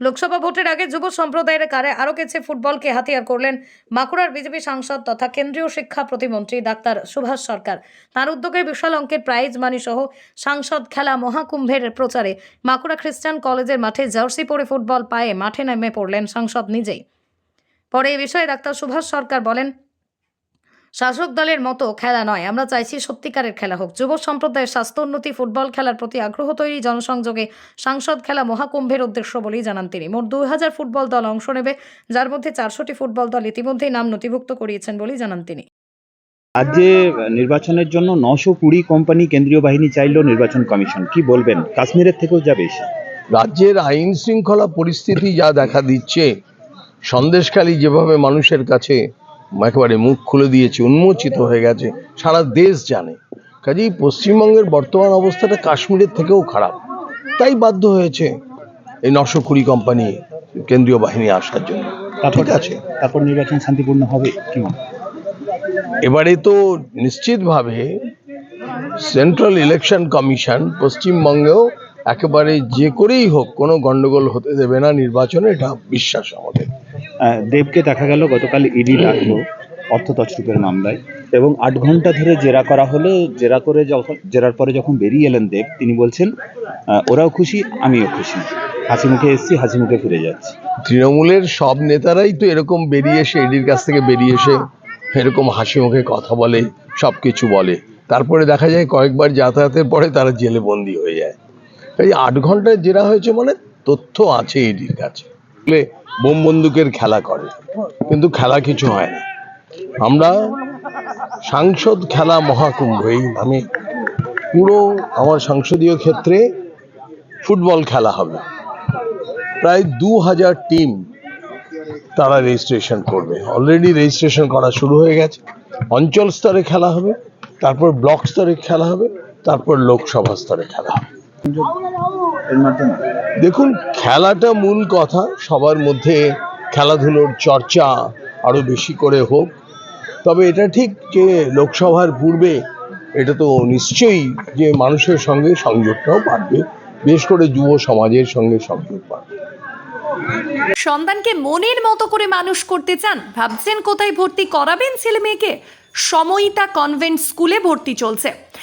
লোকসভা ভোটের আগে যুব সম্প্রদায়ের কারে আরও কেছে ফুটবলকে হাতিয়ার করলেন বাঁকুড়ার বিজেপি সাংসদ তথা কেন্দ্রীয় শিক্ষা প্রতিমন্ত্রী ডাক্তার সুভাষ সরকার। তার উদ্যোগে বিশাল অঙ্কের প্রাইজ মানি সহ সাংসদ খেলা মহাকুম্ভের প্রচারে বাঁকুড়া খ্রিস্টান কলেজের মাঠে জার্সি পরে ফুটবল পায়ে মাঠে নেমে পড়লেন সাংসদ নিজেই। পরে এ বিষয়ে ডাক্তার সুভাষ সরকার বলেন শাসক দলের মতো খেলা নয়। আমরা চাইছি সত্যিকারের খেলা হোক। যুব সম্প্রদায়ের স্বাস্থ্য উন্নতি ফুটবল খেলার প্রতি আগ্রহ তৈরি জনসংযোগে সাংসদ খেলা মহাকুম্ভের উদ্দেশ্য বলেই জানান তিনি। মোট দুই হাজার ফুটবল দল অংশ নেবে যার মধ্যে চারশোটি ফুটবল দল ইতিমধ্যেই নাম নথিভুক্ত করিয়েছেন বলেই জানান তিনি। রাজ্যে নির্বাচনের জন্য নশো কুড়ি কোম্পানি কেন্দ্রীয় বাহিনী চাইল নির্বাচন কমিশন। কি বলবেন? কাশ্মীরের থেকেও যা বেশি। রাজ্যের আইন শৃঙ্খলা পরিস্থিতি যা দেখা দিচ্ছে সন্দেশখালী যেভাবে মানুষের কাছে একেবারে মুখ খুলে দিয়েছে উন্মোচিত হয়ে গেছে সারা দেশ জানে। কাজেই পশ্চিমবঙ্গের বর্তমান অবস্থাটা কাশ্মীরের থেকেও খারাপ। তাই বাধ্য হয়েছে এই নশো কুড়ি কোম্পানি কেন্দ্রীয় বাহিনী আসার জন্য। ঠিক আছে? তারপর নির্বাচন শান্তিপূর্ণ হবে কি এবারে তো নিশ্চিতভাবে সেন্ট্রাল ইলেকশন কমিশন পশ্চিমবঙ্গেও একেবারে যে করেই হোক কোনো গন্ডগোল হতে দেবে না নির্বাচনে এটা বিশ্বাস আমাদের। দেবকে দেখা গেল, গতকাল ইডি ডাকলো অর্থ তছরূপের মামলায় এবং আট ঘণ্টা ধরে জেরা করা হলো, জেরা করে যখন, জেরার পরে যখন বেরিয়ে এলেন দেব, তিনি বলছেন ওরাও খুশি, আমিও খুশি। হাসি মুখে এসেছি, হাসি মুখে ফিরে যাচ্ছি। তৃণমূলের সব নেতারাই তো এরকম বেরিয়ে এসে, ইডির কাছ থেকে বেরিয়ে এসে এরকম হাসি মুখে কথা বলে সব কিছু বলে। তারপরে দেখা যায়, কয়েকবার যাতায়াতের পরে তারা জেলে বন্দি হয়ে যায়। এই আট ঘন্টায় জেরা হয়েছে মানে তথ্য আছে ইডির কাছে। বোম বন্দুকের খেলা করে। কিন্তু খেলা কিছু হয় না। আমরা সাংসদ খেলা মহাকুম্ভ এই নামে পুরো আমার সংসদীয় ক্ষেত্রে ফুটবল খেলা হবে। প্রায় দু হাজার টিম তারা রেজিস্ট্রেশন করবে। অলরেডি রেজিস্ট্রেশন করা শুরু হয়ে গেছে। অঞ্চল স্তরে খেলা হবে, তারপর ব্লক স্তরে খেলা হবে, তারপর লোকসভা স্তরে খেলা হবে। দেখুন খেলাটা মূল কথা সবার মধ্যে খেলাধুলোর চর্চা আরও বেশি করে হোক। তবে এটা ঠিক যে লোকসভার পূর্বে এটা তো নিশ্চয়ই যে মানুষের সঙ্গে সংযোগটাও বাড়বে বিশেষ করে যুব সমাজের সঙ্গে সংযোগ বাড়বে। সন্তানকে মনের মতো করে মানুষ করতে চান ভাবছেন কোথায় ভর্তি করাবেন ছেলে মেয়েকে সময়িতা কনভেন্ট স্কুলে ভর্তি চলছে।